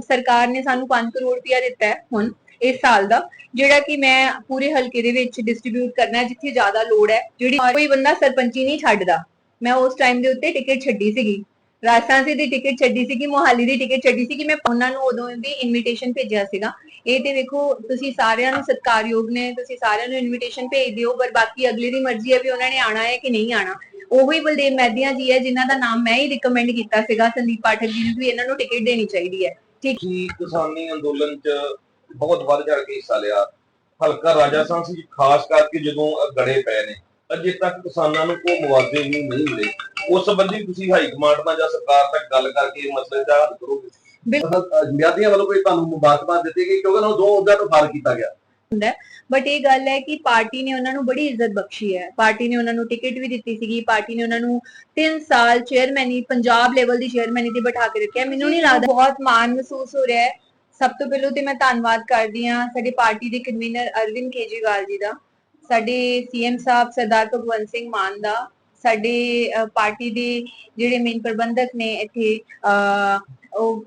ਸਰਕਾਰ ਨੇ ਸਾਨੂੰ 5 ਕਰੋੜ ਰੁਪਇਆ ਦਿੱਤਾ ਹੈ ਹੁਣ ਇਸ ਸਾਲ ਦਾ, ਜਿਹੜਾ ਕਿ ਮੈਂ ਪੂਰੇ ਹਲਕੇ ਦੇ ਵਿੱਚ ਡਿਸਟ੍ਰੀਬਿਊਟ ਕਰਨਾ ਹੈ, ਜਿੱਥੇ ਜ਼ਿਆਦਾ ਲੋੜ ਹੈ, ਜਿਹੜੀ ਕੋਈ ਬੰਦਾ ਸਰਪੰਚੀ ਨਹੀਂ ਛੱਡਦਾ। ਮੈਂ ਉਸ ਟਾਈਮ ਦੇ ਉੱਤੇ ਟਿਕਟ ਛੱਡੀ ਸੀਗੀ। ਰਾਜਸਥਾਨ ਦੀ ਟਿਕਟ ਛੱਡੀ ਸੀਗੀ, ਮੋਹਾਲੀ ਦੀ ਟਿਕਟ ਛੱਡੀ ਸੀ ਮੈਂ ਉਹਨਾਂ ਨੂੰ ਉਦੋਂ ਵੀ ਇਨਵੀਟੇਸ਼ਨ ਭੇਜਿਆ ਸੀਗਾ। ਇਹ ਤੇ ਵੇਖੋ, ਤੁਸੀਂ ਸਾਰਿਆਂ ਨੂੰ ਸਤਿਕਾਰਯੋਗ ਨੇ, ਤੁਸੀਂ ਸਾਰਿਆਂ ਨੂੰ ਇਨਵੀਟੇਸ਼ਨ ਭੇਜ ਦਿਓ, ਪਰ ਬਾਕੀ ਅਗਲੇ ਦੀ ਮਰਜ਼ੀ ਹੈ ਵੀ ਉਹਨਾਂ ਨੇ ਆਣਾ ਹੈ ਕਿ ਨਹੀਂ ਆਣਾ ਉਹੀ ਬਲਦੇਵ ਮੈਦੀਆਂ ਜੀ ਹੈ, ਜਿਨ੍ਹਾਂ ਦਾ ਨਾਮ ਮੈਂ ਹੀ ਰਿਕਮੈਂਡ ਕੀਤਾ ਸੀਗਾ, ਸੰਦੀਪ ਪਾਠਕ ਜੀ ਨੂੰ ਵੀ ਇਹਨਾਂ ਨੂੰ ਟਿਕਟ ਦੇਣੀ ਚਾਹੀਦੀ ਹੈ। ਤੁਸੀਂ ਕਿਸਾਨੀ ਅੰਦੋਲਨ 'ਚ ਬਹੁਤ ਵੱਧ ਚੜ ਕੇ ਹਿੱਸਾ ਲਿਆ। ਹਲਕਾ ਰਾਜਸਥਾਨ ਸੀ ਖਾਸ ਕਰਕੇ ਜਦੋਂ ਗੜੇ ਪਏ ਨੇ। ਅਜੇ ਤੱਕ ਕਿਸਾਨਾਂ ਨੂੰ ਕੋਈ ਮੁਆਵਜ਼ੇ ਵੀ ਨਹੀਂ ਮਿਲੇ। ਉਸ ਸੰਬੰਧੀ ਤੁਸੀਂ ਹਾਈ ਕਮਾਂਡ ਨਾਲ ਜਾਂ ਸਰਕਾਰ ਤੱਕ ਗੱਲ ਕਰਕੇ ਇਹ ਮਸਲੇ ਦਾ ਹੱਲ ਕਰੋਗੇ? ਮਿਆਦੀਆਂ ਵੱਲੋਂ ਕੋਈ ਤੁਹਾਨੂੰ ਮੁਬਾਰਕਬਾਦ ਦਿੱਤੀ ਗਈ? ਕਿਉਂਕਿ ਉਹਨਾਂ ਨੂੰ ਦੋ ਅਹੁਦਿਆਂ ਤੋਂ ਫਾਰ ਕੀਤਾ ਗਿਆ। ਬਟ ਇਹ ਗੱਲ ਹੈ ਕਿ ਪਾਰਟੀ ਨੇ ਉਹਨਾਂ ਨੂੰ ਬੜੀ ਇੱਜ਼ਤ ਬਖਸ਼ੀ ਹੈ। ਪਾਰਟੀ ਨੇ ਉਹਨਾਂ ਨੂੰ ਟਿਕਟ ਵੀ ਦਿੱਤੀ ਸੀਗੀ। ਪਾਰਟੀ ਨੇ ਉਹਨਾਂ ਨੂੰ 3 ਸਾਲ ਚੇਅਰਮੈਨੀ ਪੰਜਾਬ ਲੈਵਲ ਦੀ ਚੇਅਰਮੈਨੀ ਤੇ ਬਿਠਾ ਕੇ ਰੱਖਿਆ। ਮੈਨੂੰ ਨਹੀਂ ਲੱਗਦਾ ਬਹੁਤ ਮਾਣ ਮਹਿਸੂਸ ਹੋ ਰਿਹਾ ਹੈ। ਸਭ ਤੋਂ ਪਹਿਲਾਂ ਤੇ ਮੈਂ ਧੰਨਵਾਦ ਕਰਦੀ ਹਾਂ ਸਾਡੇ ਪਾਰਟੀ ਦੇ ਕਨਵੀਨਰ ਅਰਵਿੰਦ ਕੇਜਰੀਵਾਲ ਜੀ ਦਾ ਸਾਡੇ ਸੀਐਮ ਸਾਹਿਬ ਸਰਦਾਰ ਭਗਵੰਤ ਸਿੰਘ ਮਾਨ ਦਾ ਸਾਡੇ ਪਾਰਟੀ ਦੇ ਜਿਹੜੇ ਮੇਨ ਪ੍ਰਬੰਧਕ ਨੇ ਇੱਥੇ ਅ, ਉਹ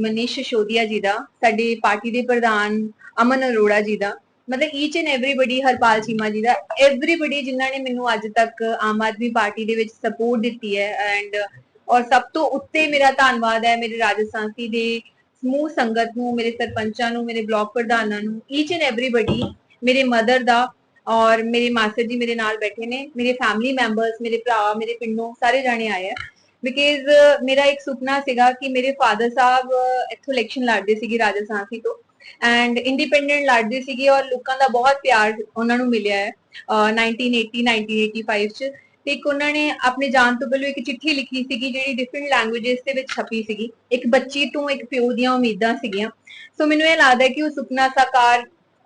ਮਨੀਸ਼ ਸਿਸੋਦੀਆ ਜੀ ਦਾ ਸਾਡੇ ਪਾਰਟੀ ਦੇ ਪ੍ਰਧਾਨ ਅਮਨ ਅਰੋੜਾ ਜੀ ਦਾ, ਮਤਲਬ each and everybody Harpal Cheema ji the everybody ਜਿਨ੍ਹਾਂ ਨੇ ਮੈਨੂੰ ਅੱਜ ਤੱਕ ਆਮ ਆਦਮੀ ਪਾਰਟੀ ਦੇ ਵਿੱਚ ਸਪੋਰਟ ਦਿੱਤੀ ਹੈ ਐਂਡ ਔਰ ਸਭ ਤੋਂ ਉੱਤੇ ਮੇਰਾ ਧੰਨਵਾਦ ਹੈ ਮੇਰੇ ਰਾਜਸਥਾਨੀ ਦੇ ਸਮੂਹ ਸੰਗਤ ਨੂੰ, ਮੇਰੇ ਸਰਪੰਚਾਂ ਨੂੰ, ਮੇਰੇ ਬਲਾਕ ਪ੍ਰਧਾਨਾਂ ਨੂੰ ਈਚ ਐਂਡ ਐਵਰੀਬਡੀ ਮੇਰੇ ਮਦਰ ਦਾ ਔਰ ਮੇਰੇ ਮਾਸਟਰ ਜੀ ਮੇਰੇ ਨਾਲ ਬੈਠੇ ਨੇ, ਮੇਰੇ ਫੈਮਿਲੀ ਮੈਂਬਰਸ ਮੇਰੇ ਭਰਾ, ਮੇਰੇ ਪਿੰਡੋਂ ਸਾਰੇ ਜਾਣੇ ਆਏ ਆ। ਬਿਕਾਜ਼ ਮੇਰਾ ਇੱਕ ਸੁਪਨਾ ਸੀਗਾ ਕਿ ਮੇਰੇ ਫਾਦਰ ਸਾਹਿਬ ਇੱਥੋਂ ਇਲੈਕਸ਼ਨ ਲੜਦੇ ਸੀਗੇ ਰਾਜਸਥਾਨੀ ਤੋਂ ਐਂਡ ਇੰਡੀਪੈਂਡੈਂਟ ਲੜਦੇ ਸੀਗੇ ਔਰ ਲੋਕਾਂ ਦਾ ਬਹੁਤ ਪਿਆਰ ਉਹਨਾਂ ਨੂੰ ਮਿਲਿਆ ਹੈ 1980 1985 ਚ। ਤੇ ਇੱਕ ਉਹਨਾਂ ਨੇ ਆਪਣੇ ਜਾਣ ਤੋਂ ਪਹਿਲਾਂ ਇੱਕ ਚਿੱਠੀ ਲਿਖੀ ਸੀਗੀ ਜਿਹੜੀ ਡਿਫਰੈਂਟ ਲੈਂਗੁਏਜਸ ਦੇ ਵਿੱਚ ਛਪੀ ਸੀਗੀ। ਇੱਕ ਬੱਚੀ ਤੋਂ ਇੱਕ ਪਿਓ ਦੀਆਂ ਉਮੀਦਾਂ ਸੀਗੀਆਂ। ਸੋ ਮੈਨੂੰ ਇਹ ਲੱਗਦਾ ਕਿ ਉਹ ਸੁਪਨਾ ਸਾਕਾਰ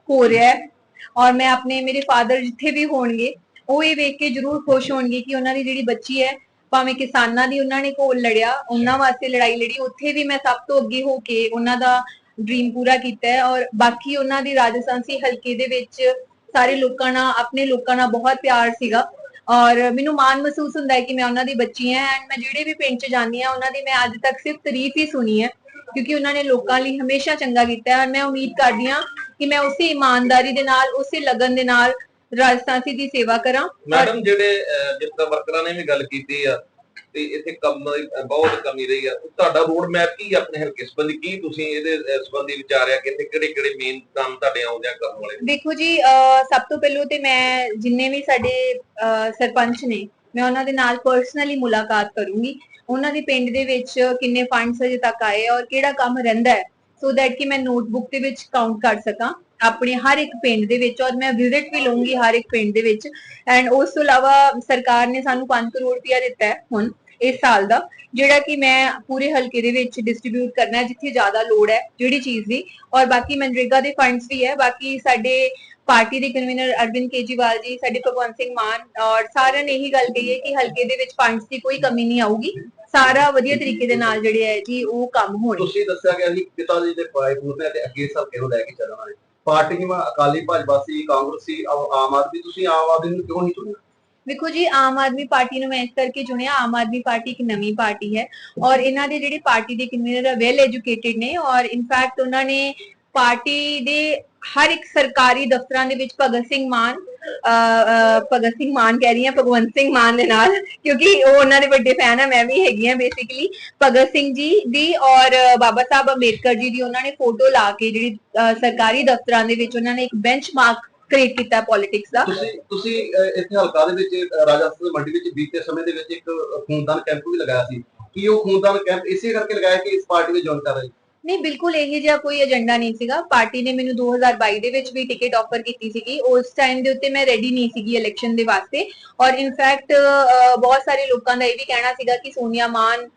ਹੋ ਰਿਹਾ ਹੈ ਔਰ ਮੈਂ ਆਪਣੇ ਮੇਰੇ ਫਾਦਰ ਜਿੱਥੇ ਵੀ ਹੋਣਗੇ, ਉਹ ਇਹ ਵੇਖ ਕੇ ਜ਼ਰੂਰ ਖੁਸ਼ ਹੋਣਗੇ ਕਿ ਉਹਨਾਂ ਦੀ ਜਿਹੜੀ ਬੱਚੀ ਹੈ, ਭਾਵੇਂ ਕਿਸਾਨਾਂ ਦੀ ਉਹਨਾਂ ਨੇ ਕੋਲ ਲੜਿਆ, ਉਹਨਾਂ ਵਾਸਤੇ ਲੜਾਈ ਲੜੀ, ਉੱਥੇ ਵੀ ਮੈਂ ਸਭ ਤੋਂ ਅੱਗੇ ਹੋ ਕੇ ਉਹਨਾਂ ਦਾ ਡ੍ਰੀਮ ਪੂਰਾ ਕੀਤਾ ਹੈ ਔਰ ਬਾਕੀ ਉਹਨਾਂ ਦੀ ਰਾਜਸਥਾਨੀ ਹਲਕੇ ਦੇ ਵਿੱਚ ਸਾਰੇ ਲੋਕਾਂ ਨਾਲ, ਆਪਣੇ ਲੋਕਾਂ ਨਾਲ ਬਹੁਤ ਪਿਆਰ ਸੀਗਾ ਔਰ ਮੈਨੂੰ ਮਾਣ ਮਹਿਸੂਸ ਹੁੰਦਾ ਹੈ ਕਿ ਮੈਂ ਉਹਨਾਂ ਦੀ ਬੱਚੀ ਹਾਂ ਐਂਡ ਮੈਂ ਜਿਹੜੇ ਵੀ ਪਿੰਡ 'ਚ ਜਾਂਦੀ ਹਾਂ, ਉਹਨਾਂ ਦੀ ਮੈਂ ਅੱਜ ਤੱਕ ਸਿਰਫ ਤਾਰੀਫ ਹੀ ਸੁਣੀ ਹੈ ਕਿਉਂਕਿ ਉਹਨਾਂ ਨੇ ਲੋਕਾਂ ਲਈ ਹਮੇਸ਼ਾ ਚੰਗਾ ਕੀਤਾ ਹੈ ਔਰ ਮੈਂ ਉਮੀਦ ਕਰਦੀ ਹਾਂ ਕਿ ਮੈਂ ਉਸੇ ਇਮਾਨਦਾਰੀ ਦੇ ਨਾਲ, ਉਸੇ ਲਗਨ ਦੇ ਨਾਲ ਰਾਜਸਥਾਨ ਦੀ ਸੇਵਾ ਕਰਾਂ। ਮੈਡਮ, ਜਿਹੜੇ ਜਿਸ ਤਰ੍ਹਾਂ ਵਰਕਰਾਂ ਨੇ ਵੀ ਗੱਲ ਕੀਤੀ ਆ ਤੇ ਇੱਥੇ ਕੰਮ ਬਹੁਤ ਕਮੀ ਰਹੀ ਆ। ਤੁਹਾਡਾ ਰੋਡ ਮੈਪ ਕੀ ਆਪਣੇ ਹਲਕੇ ਸੰਬੰਧੀ? ਕੀ ਤੁਸੀਂ ਇਹਦੇ ਸੰਬੰਧੀ ਵਿਚਾਰਿਆ ਕਿ ਇੱਥੇ ਕਿਹੜੇ ਕਿਹੜੇ ਮੇਨ ਕੰਮ ਤੁਹਾਡੇ ਆਉਂਦੇ ਆ ਕਰਨ ਵਾਲੇ? ਦੇਖੋ ਜੀ ਸਭ ਤੋਂ ਪਹਿਲਾਂ ਤੇ ਮੈਂ ਜਿੰਨੇ ਵੀ ਸਾਡੇ ਸਰਪੰਚ ਨੇ, ਮੈਂ ਉਹਨਾਂ ਦੇ ਨਾਲ ਪਰਸਨਲੀ ਮੁਲਾਕਾਤ ਕਰੂੰਗੀ। ਉਹਨਾਂ ਦੇ ਪਿੰਡ ਦੇ ਵਿੱਚ ਕਿੰਨੇ ਫੰਡਸ ਅਜੇ ਤੱਕ ਆਏ ਔਰ ਕਿਹੜਾ ਕੰਮ ਰਹਿੰਦਾ ਹੈ ਸੋ ਦੈਟ ਕਿ ਮੈਂ ਨੋਟਬੁੱਕ ਦੇ ਵਿੱਚ ਕਾਊਂਟ ਕਰ ਸਕਾਂ। ਆਪਣੇ ਹਰ ਇੱਕ ਪਿੰਡ ਦੇ ਵਿੱਚ ਔਰ ਮੈਂ ਵਿਜ਼ਿਟ ਵੀ ਲਵਾਂਗੀ ਹਰ ਇੱਕ ਪਿੰਡ ਦੇ ਵਿੱਚ ਐਂਡ ਉਸ ਤੋਂ ਇਲਾਵਾ ਸਰਕਾਰ ਨੇ ਸਾਨੂੰ 5 ਕਰੋੜ ਰੁਪਇਆ ਦਿੱਤਾ ਹੈ ਹੁਣ ਇਸ ਸਾਲ ਦਾ, ਜਿਹੜਾ ਕਿ ਮੈਂ ਪੂਰੇ ਹਲਕੇ ਦੇ ਵਿੱਚ ਡਿਸਟ੍ਰੀਬਿਊਟ ਕਰਨਾ ਹੈ, ਜਿੱਥੇ ਜ਼ਿਆਦਾ ਲੋੜ ਹੈ ਜਿਹੜੀ ਚੀਜ਼ ਦੀ ਔਰ ਬਾਕੀ ਮਨਰੇਗਾ ਦੇ ਫੰਡਸ ਵੀ ਹੈ, ਬਾਕੀ ਸਾਡੇ ਪਾਰਟੀ ਦੇ ਕਨਵੀਨਰ ਅਰਵਿੰਦ ਕੇਜੀਵਾਲ ਜੀ, ਸਾਡੇ ਭਗਵੰਤ ਸਿੰਘ ਮਾਨ ਔਰ ਸਾਰਿਆਂ ਨੇ ਇਹੀ ਗੱਲ ਕਹੀ ਹੈ ਕਿ ਹਲਕੇ ਦੇ ਵਿੱਚ ਫੰਡਸ ਦੀ ਕੋਈ ਕਮੀ ਨਹੀਂ ਆਊਗੀ। ਸਾਰਾ ਵਧੀਆ ਤਰੀਕੇ ਦੇ ਨਾਲ ਜਿਹੜੇ ਹੈ ਜੀ, ਉਹ ਕੰਮ ਹੋਣੇ। ਤੁਸੀਂ ਦੱਸਿਆ ਗਿਆ ਸੀ ਪਿਤਾ ਜੀ ਦੇ ਪਾਏ ਪੂਰਨੇ ਤੇ ਅੱਗੇ ਸਭ ਕਿਹਨੂੰ ਲੈ ਕੇ ਚੱਲਣਾ ਹੈ? ਪਾਰਟੀ ਅਕਾਲੀ ਭਾਜਪਾ ਸੀ, ਕਾਂਗਰਸੀ ਆਮ ਆਮ ਆਦਮੀ, ਤੁਸੀਂ ਆਮ ਆਦਮੀ ਨੂੰ ਕਿਉਂ ਨਹੀਂ ਚੁਣਿਆ? ਵੇਖੋ ਜੀ, ਆਮ ਆਦਮੀ ਪਾਰਟੀ ਨੂੰ ਮੈਂ ਇਸ ਕਰਕੇ ਚੁਣਿਆ, ਆਮ ਆਦਮੀ ਪਾਰਟੀ ਇੱਕ ਨਵੀਂ ਪਾਰਟੀ ਹੈ ਔਰ ਇਹਨਾਂ ਦੇ ਜਿਹੜੇ ਪਾਰਟੀ ਦੇ ਕਨਵੀਨਰ ਵੈਲ ਐਜੂਕੇਟਿਡ ਨੇ ਔਰ ਇਨਫੈਕਟ ਉਹਨਾਂ ਨੇ ਪਾਰਟੀ ਦੇ ਹਰ ਇੱਕ ਸਰਕਾਰੀ ਦਫ਼ਤਰਾਂ ਦੇ ਵਿੱਚ ਭਗਤ ਸਿੰਘ ਮਾਨ ਭਗਤ ਸਿੰਘ ਮਾਨ ਕਹਿ ਰਹੀ ਹਾਂ ਭਗਵੰਤ ਸਿੰਘ ਮਾਨ ਦੇ ਨਾਲ ਕਿਉਂਕਿ ਉਹ ਉਹਨਾਂ ਦੇ ਵੱਡੇ ਫੈਨ ਆ ਮੈਂ ਵੀ ਹੈਗੀ ਆ ਬੇਸਿਕਲੀ ਭਗਤ ਸਿੰਘ ਜੀ ਦੀ ਔਰ ਬਾਬਾ ਸਾਹਿਬ ਅੰਬੇਦਕਰ ਜੀ ਦੀ ਉਹਨਾਂ ਨੇ ਫੋਟੋ ਲਾ ਕੇ ਜਿਹੜੀ ਸਰਕਾਰੀ ਦਫ਼ਤਰਾਂ ਦੇ ਵਿੱਚ ਉਹਨਾਂ ਨੇ ਇੱਕ ਬੈਂਚਮਾਰਕ ਕ੍ਰੀਏਟ ਕੀਤਾ ਪੋਲਿਟਿਕਸ ਦਾ। ਤੁਸੀਂ ਤੁਸੀਂ ਇੱਥੇ ਹਲਕਾ ਦੇ ਵਿੱਚ ਅਹ, ਰਾਜਸਥਾਨ ਮੰਡੀ ਵਿੱਚ ਬੀਤੇ ਸਮੇਂ ਦੇ ਵਿੱਚ ਇੱਕ ਖੂਨਦਾਨ ਕੈਂਪ ਵੀ ਲਗਾਇਆ ਸੀ। ਕੀ ਉਹ ਖੂਨਦਾਨ ਕੈਂਪ ਇਸੇ ਕਰਕੇ ਲਗਾਇਆ ਕਿ ਇਸ ਪਾਰਟੀ ਵਿੱਚ ਜੁਆਇਨ ਕਰ ਰਹੇ ਨਹੀਂ ਬਿਲਕੁਲ ਇਹ ਜਿਹਾ ਕੋਈ ਏਜੰਡਾ ਨਹੀਂ ਸੀਗਾ। ਪਾਰਟੀ ਨੇ ਮੈਨੂੰ 2022 ਦੇ ਵਿੱਚ ਵੀ ਟਿਕਟ ਆਫਰ ਕੀਤੀ ਸੀਗੀ। ਉਸ ਟਾਈਮ ਦੇ ਉੱਤੇ ਮੈਂ ਰੈਡੀ ਨਹੀਂ ਸੀਗੀ ਇਲੈਕਸ਼ਨ ਦੇ ਵਾਸਤੇ। ਔਰ ਇਨਫੈਕਟ ਬਹੁਤ ਸਾਰੇ ਲੋਕਾਂ ਦਾ ਇਹ ਵੀ ਕਹਿਣਾ ਸੀਗਾ ਕਿ ਸੋਨੀਆ ਮਾਨ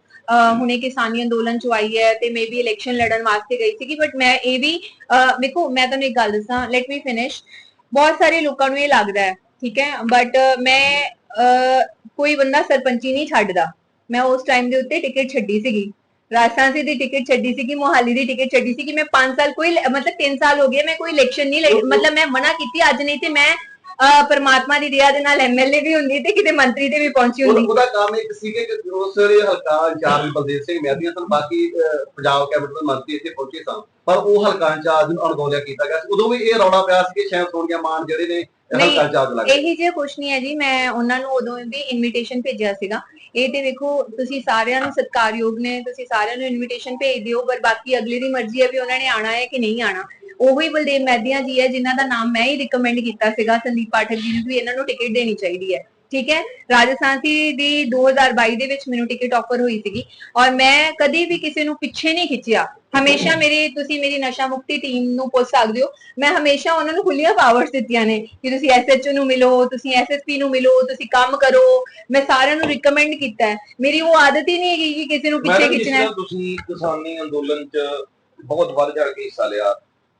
ਹੁਣੇ ਕਿਸਾਨੀ ਅੰਦੋਲਨ ਚ ਆਈ ਹੈ ਤੇ ਮੇਬੀ ਇਲੈਕਸ਼ਨ ਲੜਨ ਵਾਸਤੇ ਗਈ ਸੀਗੀ। ਬਟ ਮੈਂ ਇਹ ਵੀ ਅਹ, ਮੈਂ ਤੁਹਾਨੂੰ ਇੱਕ ਗੱਲ ਦੱਸਾਂ ਲੈਟ ਮੀ ਫਿਨਿਸ਼ ਬਹੁਤ ਸਾਰੇ ਲੋਕਾਂ ਨੂੰ ਇਹ ਲੱਗਦਾ ਹੈ ਠੀਕ ਹੈ? ਬਟ ਮੈਂ ਕੋਈ ਬੰਦਾ ਸਰਪੰਚੀ ਨਹੀਂ ਛੱਡਦਾ। ਮੈਂ ਉਸ ਟਾਈਮ ਦੇ ਉੱਤੇ ਟਿਕਟ ਛੱਡੀ ਸੀਗੀ। ਰਾਜਸਥਾਨੀ ਦੀ ਟਿਕਟ ਛੱਡੀ ਸੀ ਕਿ ਮੋਹਾਲੀ ਦੀ ਟਿਕਟ ਛੱਡੀ ਸੀ ਕਿ ਮੈਂ 5 ਸਾਲ ਕੋਈ ਮਤਲਬ 3 ਸਾਲ ਹੋ ਗਏ ਮੈਂ ਕੋਈ ਇਲੈਕਸ਼ਨ ਨਹੀਂ ਲੜੀ ਮਤਲਬ ਮੈਂ ਮਨਾ ਕੀਤੀ ਅੱਜ ਨਹੀਂ ਤੇ ਮੈਂ ਪਰਮਾਤਮਾ ਦੀ ਦਇਆ ਦੇ ਨਾਲ ਐਮਐਲਏ ਵੀ ਹੁੰਦੀ ਤੇ ਕਿਤੇ ਮੰਤਰੀ ਤੇ ਵੀ ਪਹੁੰਚੀ ਹੁੰਦੀ ਉਹਦਾ ਕੰਮ ਇੱਕ ਸੀਗੇ ਕਿ ਉਸ ਵੇਲੇ ਹਲਕਾ ਇੰਚਾਰਜ ਬਲਦੇਵ ਸਿੰਘ ਮਹਿਦੀਆਂ ਸਨ ਬਾਕੀ ਪੰਜਾਬ ਦੇ ਮੰਤਰੀ ਇੱਥੇ ਪਹੁੰਚੇ ਸਨ ਪਰ ਉਹ ਹਲਕਾ ਇੰਚਾਰਜ ਨੂੰ ਅਣਗੌਲਿਆ ਕੀਤਾ ਗਿਆ ਸੀ। ਉਦੋਂ ਵੀ ਇਹ ਰੌਲਾ ਪਿਆ ਸੀ ਕਿ ਸ਼ਾਇਦ ਸੋਨੀਆ ਮਾਨ ਜਿਹੜੇ ਨੇ ਨਹੀਂ, ਇਹੀ ਜੇ ਕੁਛ ਨਹੀਂ ਹੈ ਜੀ। ਮੈਂ ਉਹਨਾਂ ਨੂੰ ਉਦੋਂ ਵੀ ਇਨਵੀਟੇਸ਼ਨ ਭੇਜਿਆ ਸੀਗਾ। ਇਹ ਤੇ ਵੇਖੋ, ਤੁਸੀਂ ਸਾਰਿਆਂ ਨੂੰ ਸਤਿਕਾਰਯੋਗ ਨੇ, ਤੁਸੀਂ ਸਾਰਿਆਂ ਨੂੰ ਇਨਵੀਟੇਸ਼ਨ ਭੇਜ ਦਿਓ, ਪਰ ਬਾਕੀ ਅਗਲੇ ਦੀ ਮਰਜ਼ੀ ਹੈ ਵੀ ਉਹਨਾਂ ਨੇ ਆਣਾ ਹੈ ਕਿ ਨਹੀਂ ਆਣਾ ਉਹੀ ਬਲਦੇਵ ਮੈਦੀਆਂ ਜੀ ਹੈ, ਜਿਨ੍ਹਾਂ ਦਾ ਨਾਮ ਮੈਂ ਹੀ ਰਿਕਮੈਂਡ ਕੀਤਾ ਸੀਗਾ ਸੰਦੀਪ ਪਾਠਕ ਜੀ ਨੂੰ ਵੀ ਇਹਨਾਂ ਨੂੰ ਟਿਕਟ ਦੇਣੀ ਚਾਹੀਦੀ ਹੈ। ਠੀਕ ਹੈ? ਰਾਜਸਥਾਨੀ ਦੀ 2022 ਦੇ ਵਿੱਚ ਮੈਨੂੰ ਟਿਕਟ ਆਫਰ ਹੋਈ ਸੀਗੀ ਔਰ ਮੈਂ ਕਦੀ ਵੀ ਕਿਸੇ ਨੂੰ ਪਿੱਛੇ ਨਹੀਂ ਖਿੱਚਿਆ। ਹਮੇਸ਼ਾ ਮੇਰੀ ਤੁਸੀਂ ਮੇਰੀ ਨਸ਼ਾ ਮੁਕਤੀ ਟੀਮ ਨੂੰ ਪੁੱਛ ਸਕਦੇ ਹੋ। ਮੈਂ ਹਮੇਸ਼ਾ ਉਹਨਾਂ ਨੂੰ ਖੁੱਲੀਆਂ ਪਾਵਰਸ ਦਿੱਤੀਆਂ ਨੇ ਕਿ ਤੁਸੀਂ ਐਸਐਚਓ ਨੂੰ ਮਿਲੋ ਤੁਸੀਂ ਐਸਐਸਪੀ ਨੂੰ ਮਿਲੋ ਤੁਸੀਂ ਕੰਮ ਕਰੋ। ਮੈਂ ਸਾਰਿਆਂ ਨੂੰ ਰਿਕਮੈਂਡ ਕੀਤਾ ਹੈ। ਮੇਰੀ ਉਹ ਆਦਤ ਹੀ ਨਹੀਂ ਹੈਗੀ ਕਿ ਕਿਸੇ ਨੂੰ ਪਿੱਛੇ ਖਿੱਚਣਾ ਹੈ। ਤੁਸੀਂ ਕਿਸਾਨੀ ਅੰਦੋਲਨ 'ਚ ਬਹੁਤ ਵੱਧ ਚੜ ਕੇ ਹਿੱਸਾ ਲਿਆ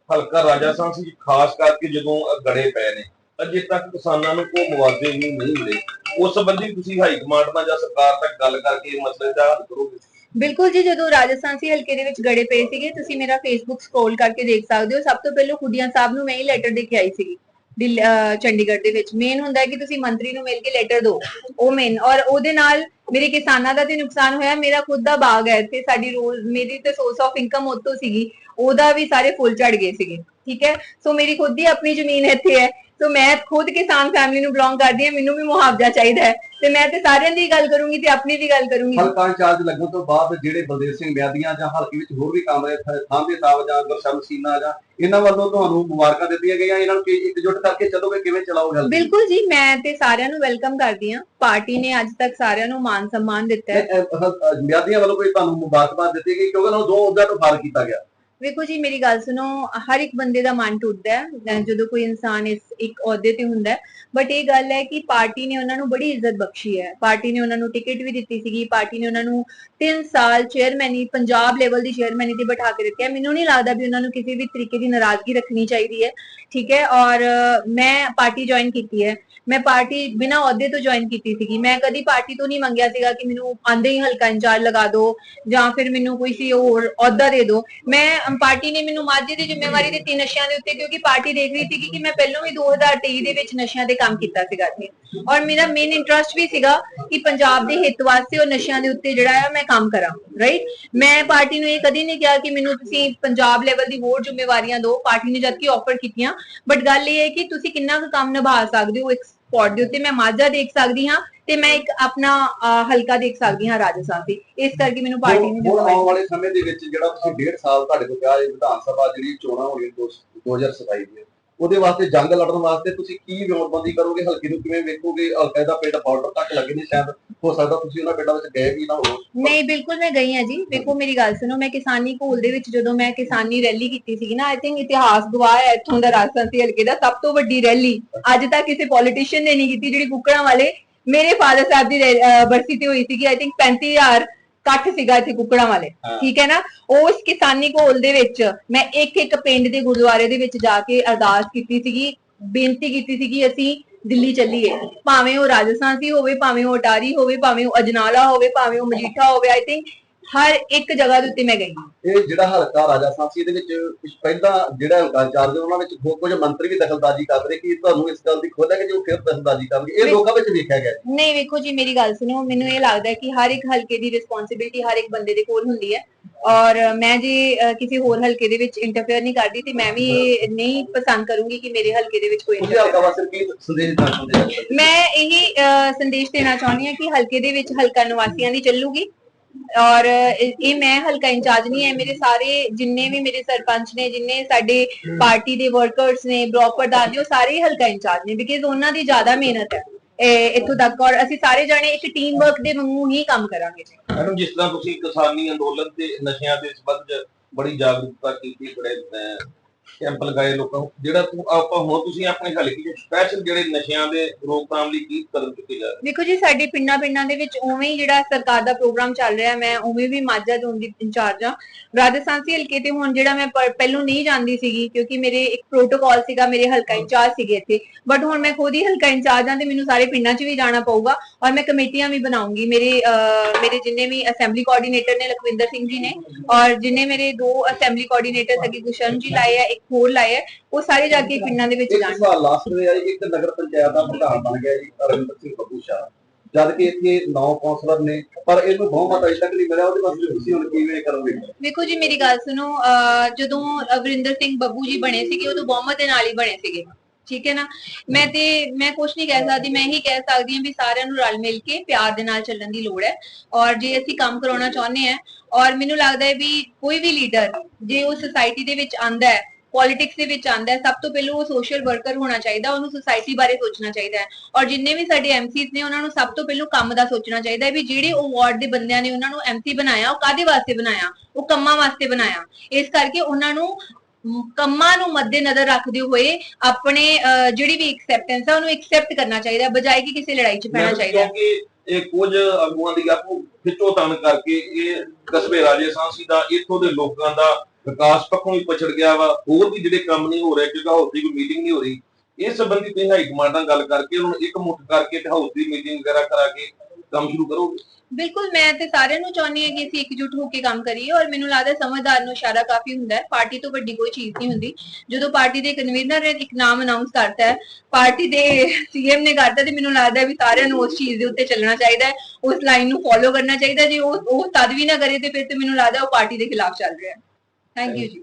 ਹਲਕਾ ਰਾਜਸਥਾਨ ਸੀ ਖਾਸ ਕਰਕੇ ਜਦੋਂ ਗੜੇ ਪਏ ਨੇ। ਅਜੇ ਤੱਕ ਕਿਸਾਨਾਂ ਨੂੰ ਕੋਈ ਮੁਆਵਜ਼ੇ ਵੀ ਨਹੀਂ ਮਿਲੇ। ਉਸ ਸੰਬੰਧੀ ਤੁਸੀਂ ਹਾਈ ਕਮਾਂਡ ਨਾਲ ਜਾਂ ਸਰਕਾਰ ਤੱਕ ਗੱਲ ਕਰਕੇ ਮਸਲੇ ਦਾ ਹੱਲ ਕਰੋਗੇ? ਬਿਲਕੁਲ ਜੀ, ਜਦੋਂ ਰਾਜਸਥਾਨ ਸੀ ਹਲਕੇ ਦੇ ਵਿੱਚ ਗੜੇ ਪਏ ਸੀਗੇ, ਤੁਸੀਂ ਮੇਰਾ ਫੇਸਬੁੱਕ ਸਕਰੋਲ ਕਰਕੇ ਦੇਖ ਸਕਦੇ ਹੋ। ਸਭ ਤੋਂ ਪਹਿਲਾਂ ਖੁੱਡੀਆਂ ਸਾਹਿਬ ਨੂੰ ਮੈਂ ਹੀ ਲੈਟਰ ਦੇ ਕੇ ਆਈ ਸੀਗੀ, ਦਿੱਲੀ- ਚੰਡੀਗੜ੍ਹ ਦੇ ਵਿੱਚ। ਮੇਨ ਹੁੰਦਾ ਹੈ ਕਿ ਤੁਸੀਂ ਮੰਤਰੀ ਨੂੰ ਮਿਲ ਕੇ ਲੈਟਰ ਦਿਓ। ਉਹ ਮੇਨ ਔਰ ਉਹਦੇ ਨਾਲ ਮੇਰੇ ਕਿਸਾਨਾਂ ਦਾ ਤੇ ਨੁਕਸਾਨ ਹੋਇਆ। ਮੇਰਾ ਖੁਦ ਦਾ ਬਾਗ ਹੈ ਇੱਥੇ। ਸਾਡੀ ਰੋਜ਼ ਮੇਰੀ ਤੇ ਸੋਰਸ ਆਫ ਇਨਕਮ ਉਤੋਂ ਸੀਗੀ। ਉਹਦਾ ਵੀ ਸਾਰੇ ਫੁੱਲ ਝੜ ਗਏ ਸੀਗੇ। ਠੀਕ ਹੈ? ਸੋ ਮੇਰੀ ਖੁਦ ਦੀ ਆਪਣੀ ਜ਼ਮੀਨ ਇੱਥੇ ਹੈ। ਸੋ ਮੈਂ ਖੁਦ ਕਿਸਾਨ ਫੈਮਿਲੀ ਨੂੰ ਬਿਲੋਂਗ ਕਰਦੀ ਹਾਂ ਮੈਨੂੰ ਵੀ ਮੁਆਵਜ਼ਾ ਚਾਹੀਦਾ ਹੈ। ਤੇ ਮੈਂ ਤੇ ਸਾਰਿਆਂ ਦੀ ਗੱਲ ਕਰੂੰਗੀ ਤੇ ਆਪਣੀ ਵੀ ਗੱਲ ਕਰੂੰਗੀ। ਹਲਕਾ ਇੰਚਾਰਜ ਲੱਗਣ ਤੋਂ ਬਾਅਦ ਜਿਹੜੇ ਬਲਦੇਵ ਸਿੰਘ ਮਹਿਦੀਆਂ ਜਾਂ ਹਲਕੇ ਵਿੱਚ ਹੋਰ ਵੀ ਕਾਮਰੇ ਥਾਂਦੇ ਸਾਹਿਬ ਜਾਂ ਗੁਰਸ਼ਮ ਸੀਨਾ ਜਾਂ ਇਹਨਾਂ ਵੱਲੋਂ ਤੁਹਾਨੂੰ ਮੁਬਾਰਕਾਂ ਦਿੱਤੀਆਂ ਗਈਆਂ। ਇਹਨਾਂ ਨੂੰ ਇਕਜੁੱਟ ਕਰਕੇ ਚੱਲੋਗੇ ਕਿਵੇਂ ਚਲਾਓਗੇ ਬਿਲਕੁਲ ਜੀ ਮੈਂ ਤੇ ਸਾਰਿਆਂ ਨੂੰ ਵੈਲਕਮ ਕਰਦੀ ਹਾਂ। ਪਾਰਟੀ ਨੇ ਅੱਜ ਤੱਕ ਸਾਰਿਆਂ ਨੂੰ ਮਾਨ ਸਨਮਾਨ ਦਿੱਤਾ ਹੈ। ਮਿਆਦੀਆਂ ਵੱਲੋਂ ਕੋਈ ਤੁਹਾਨੂੰ ਮੁਬਾਰਕਬਾਦ ਦਿੱਤੀ ਗਈ? ਕਿਉਂਕਿ ਉਹਨਾਂ ਦੋ ਅਹੁਦਿਆਂ ਤੋਂ ਫਾਰ ਕੀਤਾ ਗਿਆ। ਵੇਖੋ ਜੀ ਮੇਰੀ ਗੱਲ ਸੁਣੋ ਹਰ ਇੱਕ ਬੰਦੇ ਦਾ ਮਨ ਟੁੱਟਦਾ ਹੈ। ਜਦੋਂ ਕੋਈ ਇਨਸਾਨ ਇਸ ਇੱਕ ਅਹੁਦੇ ਤੇ ਹੁੰਦਾ ਹੈ। ਬਟ ਇਹ ਗੱਲ ਹੈ ਕਿ ਪਾਰਟੀ ਨੇ ਉਹਨਾਂ ਨੂੰ ਬੜੀ ਇੱਜ਼ਤ ਬਖਸ਼ੀ ਹੈ। ਪਾਰਟੀ ਨੇ ਉਹਨਾਂ ਨੂੰ ਟਿਕਟ ਵੀ ਦਿੱਤੀ ਸੀਗੀ। ਪਾਰਟੀ ਨੇ ਉਹਨਾਂ ਨੂੰ 3 ਸਾਲ ਚੇਅਰਮੈਨੀ ਪੰਜਾਬ ਲੈਵਲ ਦੀ ਚੇਅਰਮੈਨੀ ਤੇ ਬਿਠਾ ਕੇ ਰੱਖਿਆ। ਮੈਨੂੰ ਨਹੀਂ ਲੱਗਦਾ ਵੀ ਉਹਨਾਂ ਨੂੰ ਕਿਸੇ ਵੀ ਤਰੀਕੇ ਦੀ ਨਾਰਾਜ਼ਗੀ ਰੱਖਣੀ ਚਾਹੀਦੀ ਹੈ। ਠੀਕ ਹੈ? ਔਰ ਮੈਂ ਪਾਰਟੀ ਜੁਆਇਨ ਕੀਤੀ ਹੈ। ਮੈਂ ਪਾਰਟੀ ਬਿਨਾਂ ਅਹੁਦੇ ਤੋਂ ਜੁਆਇਨ ਕੀਤੀ ਸੀਗੀ। ਮੈਂ ਕਦੀ ਪਾਰਟੀ ਤੋਂ ਨਹੀਂ ਮੰਗਿਆ ਸੀਗਾ ਕਿ ਮੈਨੂੰ ਆਂਦੇ ਹੀ ਹਲਕਾ ਇੰਚਾਰਜ ਲਗਾ ਦਿਓ ਜਾਂ ਫਿਰ ਮੈਨੂੰ ਕੋਈ ਸੀ ਹੋਰ ਅਹੁਦਾ ਦੇ ਦਿਓ ਮੈਂ ਪਾਰਟੀ ਨੇ ਮੈਨੂੰ ਮਾਝੇ ਦੀ ਜ਼ਿੰਮੇਵਾਰੀ ਦਿੱਤੀ ਨਸ਼ਿਆਂ ਦੇ ਉੱਤੇ ਕਿਉਂਕਿ ਪਾਰਟੀ ਦੇਖ ਰਹੀ ਸੀ ਕਿ ਮੈਂ ਪਹਿਲਾਂ ਵੀ 2023 ਦੇ ਵਿੱਚ ਨਸ਼ਿਆਂ ਤੇ ਕੰਮ ਕੀਤਾ ਸੀਗਾ ਇੱਥੇ ਔਰ ਮੇਰਾ ਮੇਨ ਇੰਟਰਸਟ ਵੀ ਸੀਗਾ ਕਿ ਪੰਜਾਬ ਦੇ ਹਿੱਤ ਵਾਸਤੇ ਉਹ ਨਸ਼ਿਆਂ ਦੇ ਉੱਤੇ ਜਿਹੜਾ ਹੈ ਮੈਂ ਕੰਮ ਕਰਾਂ ਰਾਈਟ ਮੈਂ ਪਾਰਟੀ ਨੂੰ ਇਹ ਕਦੀ ਨਹੀਂ ਕਿਹਾ ਕਿ ਮੈਨੂੰ ਤੁਸੀਂ ਪੰਜਾਬ ਲੈਵਲ ਦੀ ਹੋਰ ਜ਼ਿੰਮੇਵਾਰੀਆਂ ਦਿਓ। ਪਾਰਟੀ ਨੇ ਜਦ ਕਿ ਆਫਰ ਕੀਤੀਆਂ। ਬਟ ਗੱਲ ਇਹ ਹੈ ਕਿ ਤੁਸੀਂ ਕਿੰਨਾ ਕੁ ਕੰਮ ਨਿਭਾ ਸਕਦੇ ਹੋ ਇੱਕ ਸਪੌਟ ਦੇ ਉੱਤੇ। ਮੈਂ ਮਾਝਾ ਦੇਖ ਸਕਦੀ ਹਾਂ ਤੇ ਮੈਂ ਇੱਕ ਆਪਣਾ ਹਲਕਾ ਦੇਖ ਸਕਦੀ ਹਾਂ ਰਾਜਸਥਾਨ ਦੀ ਇਸ ਕਰਕੇ ਮੈਨੂੰ ਪਾਰਟੀ ਨੇ ਜਦੋਂ ਆਉਣ ਵਾਲੇ ਸਮੇਂ ਦੇ ਵਿੱਚ ਜਿਹੜਾ ਤੁਸੀਂ ਡੇਢ ਸਾਲ ਤੁਹਾਡੇ ਕੋਲ ਪਿਆ ਇਹ ਵਿਧਾਨ ਸਭਾ ਜਿਹੜੀ ਚੋਣਾਂ ਹੋਣੀਆਂ ਦੋ- 2027 ਦੀਆਂ। ਉਹਦੇ ਵਾਸਤੇ ਜੰਗ ਲੜਨ ਵਾਸਤੇ ਤੁਸੀਂ ਕੀ ਵਿਉਂਤਬੰਦੀ ਕਰੋਗੇ ਹਲਕੇ ਨੂੰ ਕਿਵੇਂ ਵੇਖੋਗੇ? ਹਲਕੇ ਦਾ ਪਿੰਡ ਬਾਰਡਰ ਤੱਕ ਲੱਗੇ ਨੇ ਸ਼ਾਇਦ ਹੋ ਸਕਦਾ ਤੁਸੀਂ ਉਹਨਾਂ ਪਿੰਡਾਂ ਵਿੱਚ ਗਏ ਵੀ ਨਾ ਹੋ ਨਹੀਂ ਬਿਲਕੁਲ ਮੈਂ ਗਈ ਹਾਂ ਜੀ। ਵੇਖੋ ਮੇਰੀ ਗੱਲ ਸੁਣੋ ਮੈਂ ਕਿਸਾਨੀ ਘੋਲ ਦੇ ਵਿੱਚ ਜਦੋਂ ਮੈਂ ਕਿਸਾਨੀ ਰੈਲੀ ਕੀਤੀ ਸੀਗੀ ਨਾ ਆਈ ਥਿੰਕ ਇਤਿਹਾਸ ਗਵਾਹ ਹੈ ਇੱਥੋਂ ਦਾ ਰਾਜਸਥਾਨੀ ਹਲਕੇ ਦਾ ਸਭ ਤੋਂ ਵੱਡੀ ਰੈਲੀ। ਅੱਜ ਤੱਕ ਕਿਸੇ ਪੋਲੀਟੀਸ਼ੀਅਨ ਨੇ ਨਹੀਂ ਕੀਤੀ ਜਿਹੜੀ ਕੁੱਕੜਾਂ ਵਾਲੇ ਮੇਰੇ ਫਾਦਰ ਸਾਹਿਬ ਦੀ ਬਰਸੀ ਤੇ ਹੋਈ ਸੀਗੀ ਆਈ ਥਿੰਕ 35000 ਇਕੱਠ ਸੀਗਾ ਇੱਥੇ ਕੁੱਕੜਾਂ ਵਾਲੇ। ਠੀਕ ਹੈ ਨਾ ਉਸ ਕਿਸਾਨੀ ਘੋਲ ਦੇ ਵਿੱਚ ਮੈਂ ਇੱਕ ਇੱਕ ਪਿੰਡ ਦੇ ਗੁਰਦੁਆਰੇ ਦੇ ਵਿੱਚ ਜਾ ਕੇ ਅਰਦਾਸ ਕੀਤੀ ਸੀਗੀ ਬੇਨਤੀ ਕੀਤੀ ਸੀਗੀ ਅਸੀਂ ਦਿੱਲੀ ਚੱਲੀਏ ਭਾਵੇਂ ਉਹ ਰਾਜਸਥਾਨ ਸੀ ਹੋਵੇ ਭਾਵੇਂ ਉਹ ਅਟਾਰੀ ਹੋਵੇ ਭਾਵੇਂ ਉਹ ਅਜਨਾਲਾ ਹੋਵੇ ਭਾਵੇਂ ਉਹ ਮਜੀਠਾ ਹੋਵੇ ਆਈ ਥਿੰਕ ਹਰ ਇੱਕ ਜਗ੍ਹਾ ਦੇ ਉੱਤੇ ਮੈਂ ਗਈ ਹਾਂ। ਇਹ ਜਿਹੜਾ ਹਲਕਾ ਰਾਜਾ ਸਾਂਸੀ ਇਹਦੇ ਵਿੱਚ ਪਹਿਲਾਂ ਜਿਹੜਾ ਹਲਕਾ ਇੰਚਾਰਜ ਉਹਨਾਂ ਵਿੱਚ ਬਹੁਤ ਕੁਝ ਮੰਤਰੀ ਵੀ ਦਖਲਅੰਦਾਜ਼ੀ ਕਰ ਰਹੇ ਕਿ ਤੁਹਾਨੂੰ ਇਸ ਗੱਲ ਦੀ ਖੁਦ ਹੈ ਕਿ ਜੋ ਫਿਰ ਦਖਲਅੰਦਾਜ਼ੀ ਕਰਨਗੇ। ਇਹ ਲੋਕਾਂ ਵਿੱਚ ਵੇਖਿਆ ਗਿਆ ਨਹੀਂ ਵੇਖੋ ਜੀ ਮੇਰੀ ਗੱਲ ਸੁਣੋ ਮੈਨੂੰ ਇਹ ਲੱਗਦਾ ਹੈ ਕਿ ਹਰ ਇੱਕ ਹਲਕੇ ਦੀ ਰਿਸਪੌਂਸਿਬਿਲਟੀ ਹਰ ਇੱਕ ਬੰਦੇ ਦੇ ਕੋਲ ਹੁੰਦੀ ਹੈ। ਔਰ ਮੈਂ ਜੇ ਕਿਸੇ ਹੋਰ ਹਲਕੇ ਦੇ ਵਿੱਚ ਇੰਟਰਫੇਅਰ ਨਹੀਂ ਕਰਦੀ ਤੇ ਮੈਂ ਵੀ ਨਹੀਂ ਪਸੰਦ ਕਰੂੰਗੀ ਕਿ ਮੇਰੇ ਹਲਕੇ ਦੇ ਵਿੱਚ ਕੋਈ ਮੈਂ ਇਹੀ ਸੰਦੇਸ਼ ਦੇਣਾ ਚਾਹੁੰਦੀ ਹਾਂ ਕਿ ਹਲਕੇ ਦੇ ਵਿੱਚ ਹਲਕਾ ਨਿਵਾਸੀਆਂ ਦੀ ਚੱਲੂਗੀ। ਔਰ ਇਹ ਮੈਂ ਹਲਕਾ ਇੰਚਾਰਜ ਨਹੀਂ ਹੈ ਮੇਰੇ ਸਾਰੇ ਜਿੰਨੇ ਵੀ ਮੇਰੇ ਸਰਪੰਚ ਨੇ, ਜਿੰਨੇ ਸਾਡੇ ਪਾਰਟੀ ਦੇ ਵਰਕਰਸ ਨੇ ਬਲਾਕ ਪ੍ਰਧਾਨ ਨੇ, ਉਹ ਸਾਰੇ ਹਲਕਾ ਇੰਚਾਰਜ ਨੇ ਬਿਕਾਜ਼ ਉਹਨਾਂ ਦੀ ਜ਼ਿਆਦਾ ਮਿਹਨਤ ਹੈ ਇੱਥੋਂ ਤੱਕ। ਔਰ ਅਸੀਂ ਸਾਰੇ ਜਾਣੇ ਇੱਕ ਟੀਮ ਵਰਕ ਦੇ ਵਾਂਗੂ ਹੀ ਕੰਮ ਕਰਾਂਗੇ ਜੀ। ਮੈਡਮ, ਜਿਸ ਤਰ੍ਹਾਂ ਤੁਸੀਂ ਕਿਸਾਨੀ ਅੰਦੋਲਨ ਤੇ ਨਸ਼ਿਆਂ ਦੇ ਸੰਬੰਧ ਬੜੀ ਜਾਗਰੂਕਤਾ ਕੀਤੀ, ਬੜੇ ਕੈਂਪ ਲਗਾਏ ਲੋਕਾਂ ਨੂੰ, ਜਿਹੜਾ ਤੁ- ਆਪਾਂ ਹੁਣ ਤੁਸੀਂ ਆਪਣੇ ਹਲਕੇ 'ਚ ਸਪੈਸ਼ਲ ਜਿਹੜੇ ਨਸ਼ਿਆਂ ਦੇ ਰੋਕਥਾਮ ਲਈ ਕੀ ਕਦਮ ਚੁੱਕੇ ਜਾ ਰਹੇ? ਦੇਖੋ ਜੀ, ਸਾਡੇ ਪਿੰਡਾਂ ਪਿੰਡਾਂ ਦੇ ਵਿੱਚ ਉਵੇਂ ਹੀ ਜਿਹੜਾ ਸਰਕਾਰ ਦਾ ਪ੍ਰੋਗਰਾਮ ਚੱਲ ਰਿਹਾ, ਮੈਂ ਉਵੇਂ ਵੀ ਮਾਝਾ ਜ਼ੋਨ ਦੀ ਇੰਚਾਰਜ ਆ ਰਾਜਸਥਾਨ ਹਲਕੇ ਤੇ, ਹੁਣ ਜਿਹੜਾ ਮੈਂ ਪਹਿਲੋਂ ਨਹੀਂ ਜਾਂਦੀ ਸੀਗੀ, ਕਿਉਂਕਿ ਮੇਰੇ ਇੱਕ ਪ੍ਰੋਟੋਕਾਲ ਸੀਗਾ, ਮੇਰੇ ਹਲਕਾ ਇੰਚਾਰਜ ਸੀਗੇ ਇੱਥੇ। ਬਟ ਹੁਣ ਮੈਂ ਖੁਦ ਹੀ ਹਲਕਾ ਇੰਚਾਰਜ ਹਾਂ ਤੇ ਮੈਨੂੰ ਸਾਰੇ ਪਿੰਡਾਂ 'ਚ ਵੀ ਜਾਣਾ ਪਊਗਾ ਔਰ ਮੈਂ ਕਮੇਟੀਆਂ ਵੀ ਬਣਾਉਂਗੀ। ਮੇਰੇ ਮੇਰੇ ਜਿੰਨੇ ਵੀ ਅਸੈਂਬਲੀ ਕੋਆਰਡੀਨੇਟਰ ਨੇ ਲਖਵਿੰਦਰ ਸਿੰਘ ਜੀ ਨੇ ਔਰ ਜਿੰਨੇ ਮੇਰੇ ਦੋ ਅਸੈਂਬਲੀ ਕੋਆਰਡੀਨੇਟਰ ਸਗੀ ਗੁਸ਼ਨ ਜੀ ਲਾਏ ਆ ਇੱਕ ਹੋਰ ਲਾਇਆ ਉਹ ਸਾਰੇ ਜਾ ਕੇ ਪਿੰਡਾਂ ਦੇ ਵਿੱਚ ਜਾਣ ਸਵਾਲ ਲਾਸਟ ਦੇ ਆਈ ਇੱਕ ਨਗਰ ਪੰਚਾਇਤ ਦਾ ਪ੍ਰਧਾਨ ਬਣ ਗਿਆ ਜੀ ਅਰਵਿੰਦਰ ਸਿੰਘ ਬੱਬੂ ਸ਼ਾਹ। ਜਦ ਕਿ ਇੱਥੇ ਨੌ ਕੌਂਸਲਰ ਨੇ ਪਰ ਇਹਨੂੰ ਬਹੁਮਤ ਅਜੇ ਤੱਕ ਨਹੀਂ ਮਿਲਿਆ ਉਹਦੇ ਵਾਸਤੇ ਤੁਸੀਂ ਹੁਣ ਕਿਵੇਂ ਕਰੋਗੇ? ਵੇਖੋ ਜੀ ਮੇਰੀ ਗੱਲ ਸੁਣੋ ਅਹ ਜਦੋਂ ਅਵਰਿੰਦਰ ਸਿੰਘ ਬੱਬੂ ਜੀ ਬਣੇ ਸੀਗੇ ਉਦੋਂ ਬਹੁਮਤ ਦੇ ਨਾਲ ਹੀ ਬਣੇ ਸੀਗੇ। ਠੀਕ ਹੈ ਨਾ? ਮੈਂ ਤੇ ਮੈਂ ਕੁਝ ਨਹੀਂ ਕਹਿ ਸਕਦੀ ਮੈਂ ਇਹੀ ਕਹਿ ਸਕਦੀ ਹਾਂ ਵੀ ਸਾਰਿਆਂ ਨੂੰ ਰਲ ਮਿਲ ਕੇ ਪਿਆਰ ਦੇ ਨਾਲ ਚੱਲਣ ਦੀ ਲੋੜ ਹੈ। ਔਰ ਜੇ ਅਸੀਂ ਕੰਮ ਕਰਾਉਣਾ ਚਾਹੁੰਦੇ ਹਾਂ ਔਰ ਮੈਨੂੰ ਲੱਗਦਾ ਹੈ ਵੀ ਕੋਈ ਵੀ ਲੀਡਰ ਜੇ ਉਹ ਸੁਸਾਇਟੀ ਦੇ ਵਿੱਚ ਆਂਦਾ ਹੈ ਪੋਲਿਟਿਕਸ ਦੇ ਵਿੱਚ ਆਂਦਾ ਹੈ, ਸਭ ਤੋਂ ਪਹਿਲਾਂ ਉਹ ਸੋਸ਼ਲ ਵਰਕਰ ਹੋਣਾ ਚਾਹੀਦਾ, ਉਹਨੂੰ ਸੁਸਾਇਟੀ ਬਾਰੇ ਸੋਚਣਾ ਚਾਹੀਦਾ ਹੈ ਔਰ ਜਿੰਨੇ ਵੀ ਸਾਡੇ ਐਮਸੀਸ ਨੇ ਉਹਨਾਂ ਨੂੰ ਸਭ ਤੋਂ ਪਹਿਲਾਂ ਕੰਮ ਦਾ ਸੋਚਣਾ ਚਾਹੀਦਾ ਹੈ ਵੀ ਜਿਹੜੇ ਉਹ ਵਾਰਡ ਦੇ ਬੰਦਿਆਂ ਨੇ ਉਹਨਾਂ ਨੂੰ ਐਮਸੀ ਬਣਾਇਆ, ਉਹ ਕਾਦੇ ਵਾਸਤੇ ਬਣਾਇਆ, ਉਹ ਕੰਮਾਂ ਵਾਸਤੇ ਬਣਾਇਆ, ਇਸ ਕਰਕੇ ਉਹਨਾਂ ਨੂੰ ਕੰਮਾਂ ਨੂੰ ਮੱਦੇਨਜ਼ਰ ਰੱਖਦੇ ਹੋਏ ਆਪਣੇ ਜਿਹੜੀ ਵੀ ਐਕਸੈਪਟੈਂਸ ਹੈ ਉਹਨੂੰ ਐਕਸੈਪਟ ਕਰਨਾ ਚਾਹੀਦਾ ਹੈ, ਬਜਾਏ ਕਿ ਕਿਸੇ ਲੜਾਈ 'ਚ ਪੈਣਾ ਚਾਹੀਦਾ। ਇਹ ਕੁਝ ਅਗੂਆਂ ਦੀ ਆਪੋ ਖਿੱਚੋਤਾਣ ਕਰਕੇ ਇਹ ਕਸਬੇ ਰਾਜੇ ਸਾਂਸੀ ਦਾ ਇੱਥੋਂ ਦੇ ਲੋਕਾਂ ਦਾ ਵਿਕਾਸ ਪੱਖੋਂ ਵੀ ਪਛੜ ਗਿਆ ਵਾ ਹੋਰ ਵੀ ਜਿਹੜੇ ਕੰਮ ਨਹੀਂ ਹੋ ਰਹੇ ਕਿਉਂਕਿ ਹਾਊਸ ਦੀ ਕੋਈ ਮੀਟਿੰਗ ਨਹੀਂ ਹੋ ਰਹੀ। ਇਸ ਸੰਬੰਧੀ ਤੁਸੀਂ ਹਾਈ ਕਮਾਂਡ ਨਾਲ ਗੱਲ ਕਰਕੇ ਉਹਨਾਂ ਨੂੰ ਇੱਕ ਮੁੱਠ ਕਰਕੇ ਤੇ ਹਾਊਸ ਦੀ ਮੀਟਿੰਗ ਵਗੈਰਾ ਕਰਾ ਕੇ ਕੰਮ ਸ਼ੁਰੂ ਕਰੋਗੇ? ਬਿਲਕੁਲ, ਮੈਂ ਤੇ ਸਾਰਿਆਂ ਨੂੰ ਚਾਹੁੰਦੀ ਹਾਂ ਕਿ ਅਸੀਂ ਇਕਜੁੱਟ ਹੋ ਕੇ ਕੰਮ ਕਰੀਏ ਔਰ ਮੈਨੂੰ ਲੱਗਦਾ ਸਮਝਦਾਰ ਨੂੰ ਇਸ਼ਾਰਾ ਕਾਫੀ ਹੁੰਦਾ ਹੈ। ਪਾਰਟੀ ਤੋਂ ਵੱਡੀ ਕੋਈ ਚੀਜ਼ ਨਹੀਂ ਹੁੰਦੀ। ਜਦੋਂ ਪਾਰਟੀ ਦੇ ਕਨਵੀਨਰ ਨੇ ਇੱਕ ਨਾਮ ਅਨਾਉਂਸ ਕਰਤਾ ਹੈ, ਪਾਰਟੀ ਦੇ ਸੀਐਮ ਨੇ ਕਰਤਾ ਤੇ ਮੈਨੂੰ ਲੱਗਦਾ ਵੀ ਸਾਰਿਆਂ ਨੂੰ ਉਸ ਚੀਜ਼ ਦੇ ਉੱਤੇ ਚੱਲਣਾ ਚਾਹੀਦਾ ਹੈ, ਉਸ ਲਾਈਨ ਨੂੰ ਫੋਲੋ ਕਰਨਾ ਚਾਹੀਦਾ ਜੇ ਉਹ ਉਹ ਤਦ ਵੀ ਨਾ ਕਰੇ ਤੇ ਫਿਰ ਤੇ ਮੈਨੂੰ ਲੱਗਦਾ ਉਹ ਪਾਰਟੀ ਦੇ ਖਿਲਾਫ ਚੱਲ ਰਿਹਾ ਹੈ। ਥੈਂਕ ਯੂ ਜੀ।